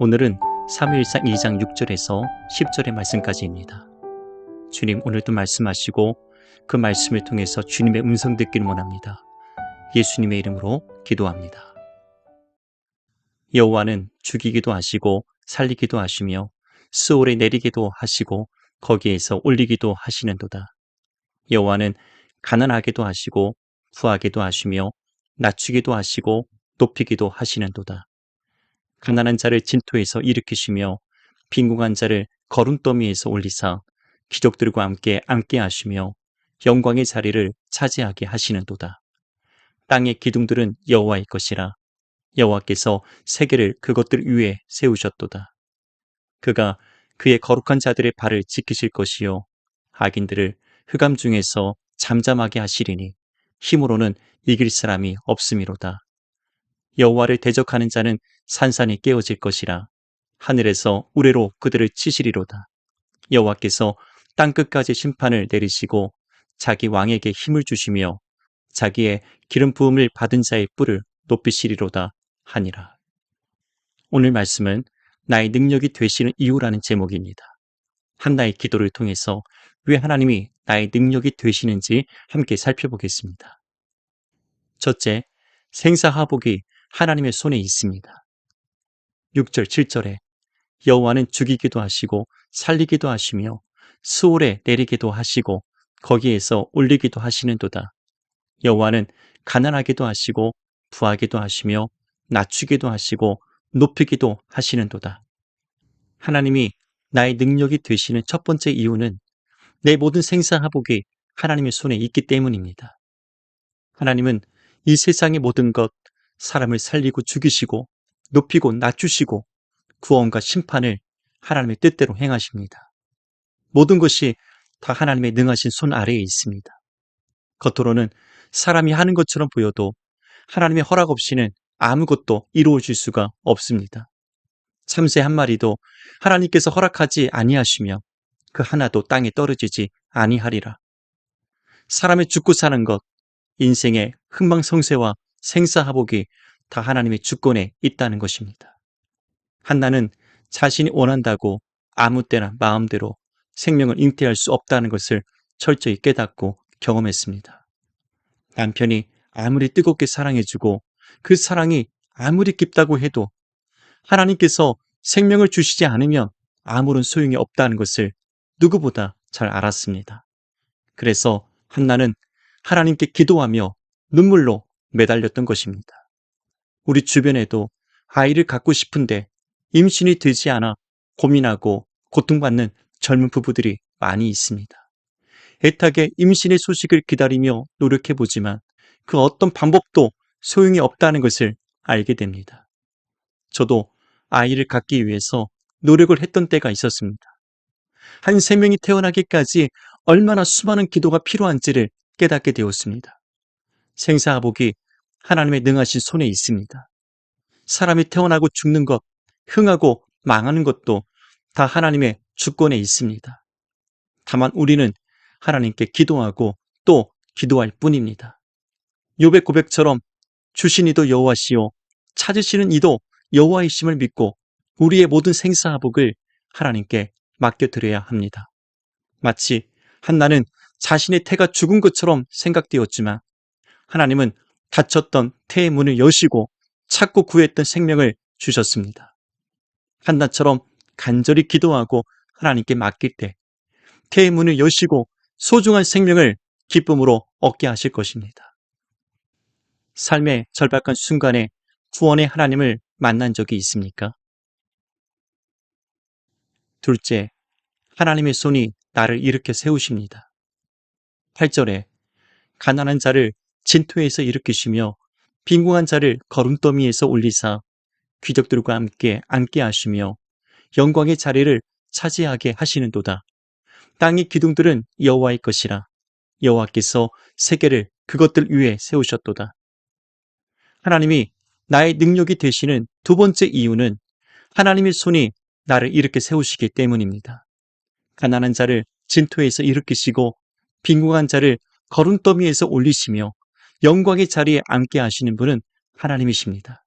오늘은 3일상 2장 6절에서 10절의 말씀까지입니다. 주님 오늘도 말씀하시고 그 말씀을 통해서 주님의 음성 듣기를 원합니다. 예수님의 이름으로 기도합니다. 여호와는 죽이기도 하시고 살리기도 하시며 스올에 내리기도 하시고 거기에서 올리기도 하시는도다. 여호와는 가난하게도 하시고 부하게도 하시며 낮추기도 하시고 높이기도 하시는도다. 가난한 자를 진토에서 일으키시며 빈궁한 자를 거름더미에서 올리사 기족들과 함께 앉게 하시며 영광의 자리를 차지하게 하시는도다. 땅의 기둥들은 여호와의 것이라 여호와께서 세계를 그것들 위에 세우셨도다. 그가 그의 거룩한 자들의 발을 지키실 것이요 악인들을 흑암 중에서 잠잠하게 하시리니 힘으로는 이길 사람이 없음이로다. 여호와를 대적하는 자는 산산이 깨어질 것이라 하늘에서 우레로 그들을 치시리로다. 여호와께서 땅 끝까지 심판을 내리시고 자기 왕에게 힘을 주시며 자기의 기름 부음을 받은 자의 뿔을 높이시리로다 하니라. 오늘 말씀은 나의 능력이 되시는 이유라는 제목입니다. 한나의 기도를 통해서 왜 하나님이 나의 능력이 되시는지 함께 살펴보겠습니다. 첫째, 생사하복이 하나님의 손에 있습니다. 6절, 7절에 여호와는 죽이기도 하시고 살리기도 하시며 수올에 내리기도 하시고 거기에서 올리기도 하시는도다. 여호와는 가난하기도 하시고 부하기도 하시며 낮추기도 하시고 높이기도 하시는도다. 하나님이 나의 능력이 되시는 첫 번째 이유는 내 모든 생사하복이 하나님의 손에 있기 때문입니다. 하나님은 이 세상의 모든 것, 사람을 살리고 죽이시고 높이고 낮추시고 구원과 심판을 하나님의 뜻대로 행하십니다. 모든 것이 다 하나님의 능하신 손 아래에 있습니다. 겉으로는 사람이 하는 것처럼 보여도 하나님의 허락 없이는 아무것도 이루어질 수가 없습니다. 참새 한 마리도 하나님께서 허락하지 아니하시며 그 하나도 땅에 떨어지지 아니하리라. 사람의 죽고 사는 것, 인생의 흥망성쇠와 생사하복이 다 하나님의 주권에 있다는 것입니다. 한나는 자신이 원한다고 아무 때나 마음대로 생명을 잉태할 수 없다는 것을 철저히 깨닫고 경험했습니다. 남편이 아무리 뜨겁게 사랑해주고 그 사랑이 아무리 깊다고 해도 하나님께서 생명을 주시지 않으면 아무런 소용이 없다는 것을 누구보다 잘 알았습니다. 그래서 한나는 하나님께 기도하며 눈물로 매달렸던 것입니다. 우리 주변에도 아이를 갖고 싶은데 임신이 되지 않아 고민하고 고통받는 젊은 부부들이 많이 있습니다. 애타게 임신의 소식을 기다리며 노력해보지만 그 어떤 방법도 소용이 없다는 것을 알게 됩니다. 저도 아이를 갖기 위해서 노력을 했던 때가 있었습니다. 한 생명이 태어나기까지 얼마나 수많은 기도가 필요한지를 깨닫게 되었습니다. 생사하복이 하나님의 능하신 손에 있습니다. 사람이 태어나고 죽는 것, 흥하고 망하는 것도 다 하나님의 주권에 있습니다. 다만 우리는 하나님께 기도하고 또 기도할 뿐입니다. 요백 고백처럼 주신 이도 여호와시요 찾으시는 이도 여호와이심을 믿고 우리의 모든 생사하복을 하나님께 맡겨드려야 합니다. 마치 한나는 자신의 태가 죽은 것처럼 생각되었지만 하나님은 닫혔던 태의 문을 여시고 찾고 구했던 생명을 주셨습니다. 한나처럼 간절히 기도하고 하나님께 맡길 때 태의 문을 여시고 소중한 생명을 기쁨으로 얻게 하실 것입니다. 삶의 절박한 순간에 구원의 하나님을 만난 적이 있습니까? 둘째, 하나님의 손이 나를 일으켜 세우십니다. 8절에 가난한 자를 진토에서 일으키시며 빈궁한 자를 거름더미에서 올리사 귀족들과 함께 앉게 하시며 영광의 자리를 차지하게 하시는도다. 땅의 기둥들은 여호와의 것이라 여호와께서 세계를 그것들 위에 세우셨도다. 하나님이 나의 능력이 되시는 두 번째 이유는 하나님의 손이 나를 이렇게 세우시기 때문입니다. 가난한 자를 진토에서 일으키시고 빈궁한 자를 거름더미에서 올리시며 영광의 자리에 앉게 하시는 분은 하나님이십니다.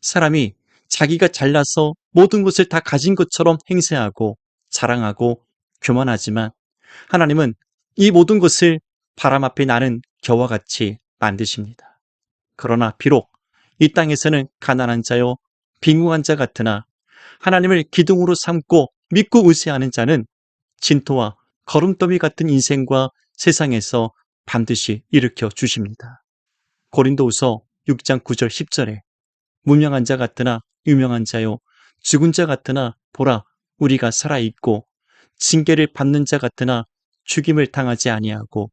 사람이 자기가 잘나서 모든 것을 다 가진 것처럼 행세하고 자랑하고 교만하지만 하나님은 이 모든 것을 바람 앞에 나는 겨와 같이 만드십니다. 그러나 비록 이 땅에서는 가난한 자요 빈궁한 자 같으나 하나님을 기둥으로 삼고 믿고 의지하는 자는 진토와 거름더미 같은 인생과 세상에서 반드시 일으켜 주십니다. 고린도후서 6장 9절 10절에 무명한 자 같으나 유명한 자요 죽은 자 같으나 보라 우리가 살아 있고 징계를 받는 자 같으나 죽임을 당하지 아니하고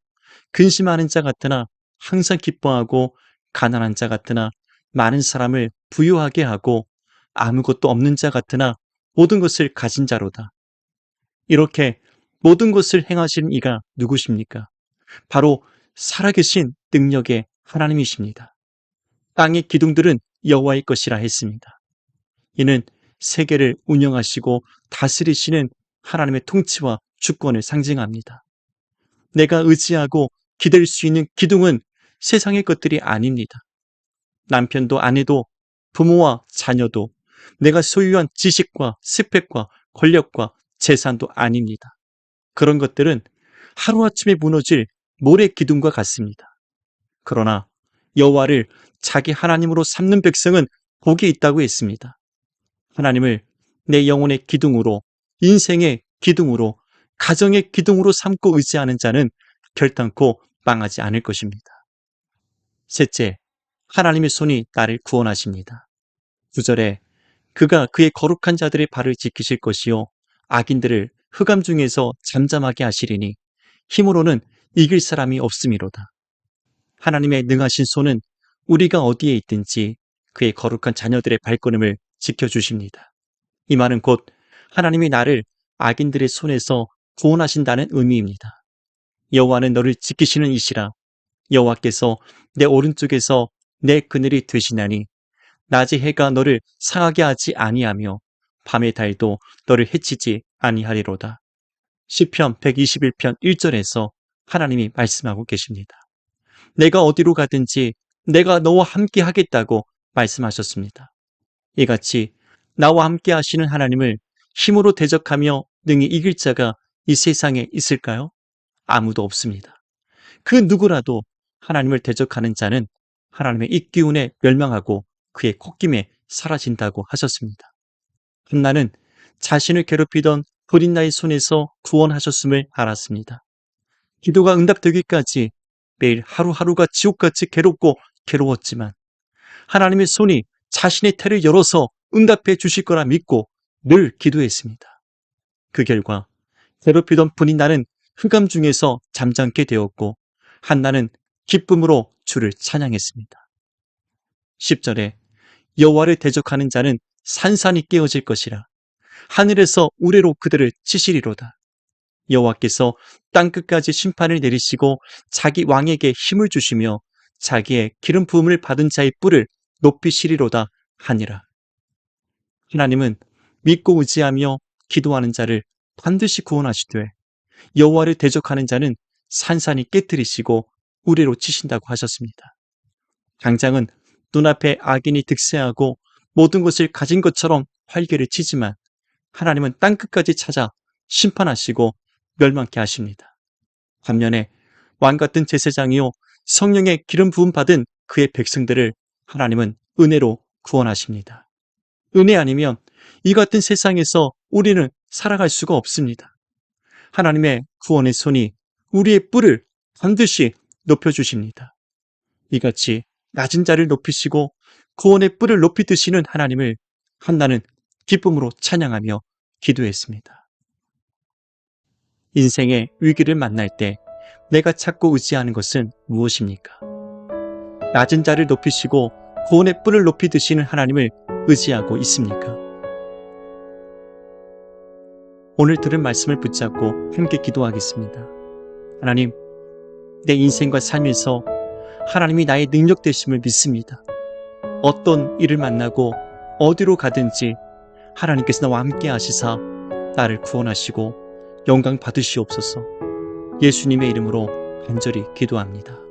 근심하는 자 같으나 항상 기뻐하고 가난한 자 같으나 많은 사람을 부유하게 하고 아무것도 없는 자 같으나 모든 것을 가진 자로다. 이렇게 모든 것을 행하시는 이가 누구십니까? 바로 살아계신 능력의 하나님이십니다. 땅의 기둥들은 여호와의 것이라 했습니다. 이는 세계를 운영하시고 다스리시는 하나님의 통치와 주권을 상징합니다. 내가 의지하고 기댈 수 있는 기둥은 세상의 것들이 아닙니다. 남편도 아내도 부모와 자녀도 내가 소유한 지식과 스펙과 권력과 재산도 아닙니다. 그런 것들은 하루아침에 무너질 모래 기둥과 같습니다. 그러나 여호와를 자기 하나님으로 삼는 백성은 복이 있다고 했습니다. 하나님을 내 영혼의 기둥으로, 인생의 기둥으로, 가정의 기둥으로 삼고 의지하는 자는 결단코 망하지 않을 것입니다. 셋째, 하나님의 손이 나를 구원하십니다. 9절에 그가 그의 거룩한 자들의 발을 지키실 것이요 악인들을 흑암 중에서 잠잠하게 하시리니 힘으로는 이길 사람이 없음이로다. 하나님의 능하신 손은 우리가 어디에 있든지 그의 거룩한 자녀들의 발걸음을 지켜주십니다. 이 말은 곧 하나님이 나를 악인들의 손에서 구원하신다는 의미입니다. 여호와는 너를 지키시는 이시라. 여호와께서 내 오른쪽에서 내 그늘이 되시나니 낮의 해가 너를 상하게 하지 아니하며 밤의 달도 너를 해치지 아니하리로다. 시편 121편 1절에서 하나님이 말씀하고 계십니다. 내가 어디로 가든지 내가 너와 함께 하겠다고 말씀하셨습니다. 이같이 나와 함께 하시는 하나님을 힘으로 대적하며 능히 이길 자가 이 세상에 있을까요? 아무도 없습니다. 그 누구라도 하나님을 대적하는 자는 하나님의 이 기운에 멸망하고 그의 콧김에 사라진다고 하셨습니다. 한나는 자신을 괴롭히던 보린나의 손에서 구원하셨음을 알았습니다. 기도가 응답되기까지 매일 하루하루가 지옥같이 괴롭고 괴로웠지만 하나님의 손이 자신의 태를 열어서 응답해 주실 거라 믿고 늘 기도했습니다. 그 결과 괴롭히던 분인나는 흑암 중에서 잠잠게 되었고 한나는 기쁨으로 주를 찬양했습니다. 10절에 여호와를 대적하는 자는 산산이 깨어질 것이라 하늘에서 우레로 그들을 치시리로다. 여호와께서 땅 끝까지 심판을 내리시고 자기 왕에게 힘을 주시며 자기의 기름 부음을 받은 자의 뿔을 높이시리로다 하니라. 하나님은 믿고 의지하며 기도하는 자를 반드시 구원하시되 여호와를 대적하는 자는 산산이 깨뜨리시고 우레로 치신다고 하셨습니다. 당장은 눈앞에 악인이 득세하고 모든 것을 가진 것처럼 활개를 치지만 하나님은 땅끝까지 찾아 심판하시고 멸망케 하십니다. 반면에 왕 같은 제사장이요 성령의 기름 부음 받은 그의 백성들을 하나님은 은혜로 구원하십니다. 은혜 아니면 이 같은 세상에서 우리는 살아갈 수가 없습니다. 하나님의 구원의 손이 우리의 뿔을 반드시 높여주십니다. 이같이 낮은 자를 높이시고 구원의 뿔을 높이 드시는 하나님을 한나는 기쁨으로 찬양하며 기도했습니다. 인생의 위기를 만날 때 내가 찾고 의지하는 것은 무엇입니까? 낮은 자를 높이시고 구원의 뿔을 높이 드시는 하나님을 의지하고 있습니까? 오늘 들은 말씀을 붙잡고 함께 기도하겠습니다. 하나님, 내 인생과 삶에서 하나님이 나의 능력 되심을 믿습니다. 어떤 일을 만나고 어디로 가든지 하나님께서 나와 함께 하시사 나를 구원하시고 영광 받으시옵소서 예수님의 이름으로 간절히 기도합니다.